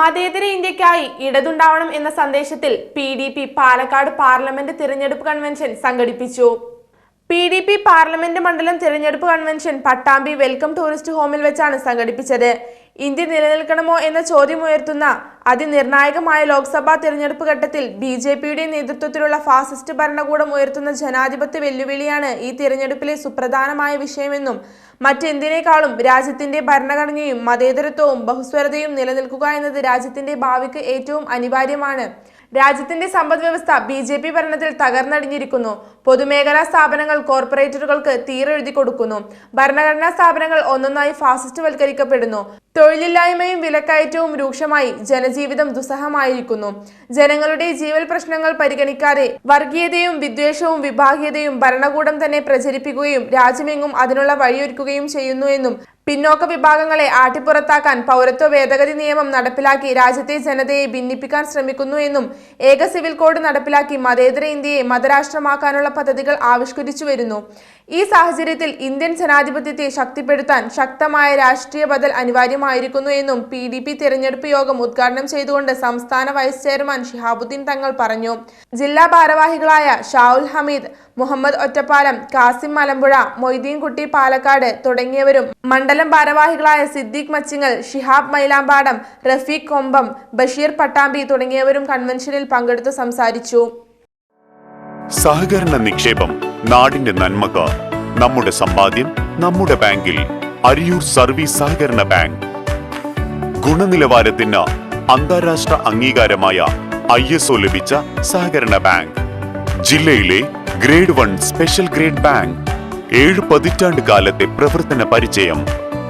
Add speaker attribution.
Speaker 1: മതേതര ഇന്ത്യക്കായി ഇടതുണ്ടാവണം എന്ന സന്ദേശത്തിൽ P D P Palakkad parliament തിരഞ്ഞെടുപ്പ് കൺവെൻഷൻ സംഘടിപ്പിച്ചു. പി ഡി പി പാർലമെന്റ് മണ്ഡലം തിരഞ്ഞെടുപ്പ് കൺവെൻഷൻ പട്ടാമ്പി വെൽക്കം ടൂറിസ്റ്റ് ഹോമിൽ വെച്ചാണ് സംഘടിപ്പിച്ചത്. ഇന്ത്യ നിലനിൽക്കണമോ എന്ന ചോദ്യം ഉയർത്തുന്ന അതിനിർണായകമായ ലോക്സഭാ തെരഞ്ഞെടുപ്പ് ഘട്ടത്തിൽ ബി ജെ പിയുടെ നേതൃത്വത്തിലുള്ള ഫാസിസ്റ്റ് ഭരണകൂടം ഉയർത്തുന്ന ജനാധിപത്യ വെല്ലുവിളിയാണ് ഈ തിരഞ്ഞെടുപ്പിലെ സുപ്രധാനമായ വിഷയമെന്നും മറ്റെന്തിനേക്കാളും രാജ്യത്തിന്റെ ഭരണഘടനയും മതേതരത്വവും ബഹുസ്വരതയും നിലനിൽക്കുക എന്നത് രാജ്യത്തിന്റെ ഭാവിക്ക് ഏറ്റവും അനിവാര്യമാണ്. രാജ്യത്തിന്റെ സമ്പദ് വ്യവസ്ഥ ബി ജെ പി ഭരണത്തിൽ തകർന്നടിഞ്ഞിരിക്കുന്നു. പൊതുമേഖലാ സ്ഥാപനങ്ങൾ കോർപ്പറേറ്ററുകൾക്ക് തീരെഴുതി കൊടുക്കുന്നു. ഭരണഘടനാ സ്ഥാപനങ്ങൾ ഒന്നൊന്നായി ഫാസിസ്റ്റ് വൽക്കരിക്കപ്പെടുന്നു തൊഴിലില്ലായ്മയും വിലക്കയറ്റവും രൂക്ഷമായി ജനജീവിതം ദുസ്സഹമായിരിക്കുന്നു. ജനങ്ങളുടെ ജീവൽ പ്രശ്നങ്ങൾ പരിഗണിക്കാതെ വർഗീയതയും വിദ്വേഷവും വിഭാഗീയതയും ഭരണകൂടം തന്നെ പ്രചരിപ്പിക്കുകയും രാജ്യമെങ്ങും അതിനുള്ള വഴിയൊരുക്കുകയും ചെയ്യുന്നു എന്നും പിന്നോക്ക വിഭാഗങ്ങളെ ആട്ടിപ്പുറത്താക്കാൻ പൗരത്വ ഭേദഗതി നിയമം നടപ്പിലാക്കി രാജ്യത്തെ ജനതയെ ഭിന്നിപ്പിക്കാൻ ശ്രമിക്കുന്നു എന്നും ഏക സിവിൽ കോഡ് നടപ്പിലാക്കി മതേതര ഇന്ത്യയെ മതരാഷ്ട്രമാക്കാനുള്ള പദ്ധതികൾ ആവിഷ്കരിച്ചു വരുന്നു. ഈ സാഹചര്യത്തിൽ ഇന്ത്യൻ ജനാധിപത്യത്തെ ശക്തിപ്പെടുത്താൻ ശക്തമായ രാഷ്ട്രീയ ബദൽ അനിവാര്യമായിരിക്കുന്നു എന്നും പി ഡി പി തിരഞ്ഞെടുപ്പ് യോഗം ഉദ്ഘാടനം ചെയ്തുകൊണ്ട് സംസ്ഥാന വൈസ് ചെയർമാൻ ഷിഹാബുദ്ദീൻ തങ്ങൾ പറഞ്ഞു. ജില്ലാ ഭാരവാഹികളായ ഷാവുൽ ഹമീദ് മുഹമ്മദ് ഒറ്റപ്പാലം കാസിം മലമ്പുഴ മൊയ്തീൻകുട്ടി പാലക്കാട് തുടങ്ങിയവരും മണ്ഡലം ഭാരവാഹികളായ സിദ്ദീഖ് മച്ചിങ്ങൽ ഷിഹാബ് മൈലാമ്പാടം റഫീഖ് കൊമ്പം ബഷീർ പട്ടാമ്പി തുടങ്ങിയവരും കൺവെൻഷനിൽ പങ്കെടുത്ത് സംസാരിച്ചു.
Speaker 2: സഹകരണ നിക്ഷേപം നാടിന്റെ നന്മക്ക് നമ്മുടെ സമ്പാദ്യം നമ്മുടെ ബാങ്കിൽ അരിയൂർ സർവീസ് സഹകരണ ബാങ്ക്. ഗുണനിലവാരത്തിന് അന്താരാഷ്ട്ര അംഗീകാരമായ ഐ എസ് ഒ ലഭിച്ച സഹകരണ ബാങ്ക്. ജില്ലയിലെ grade one special grade bank. ഏഴ് പതിറ്റാണ്ട് കാലത്തെ പ്രവർത്തന പരിചയം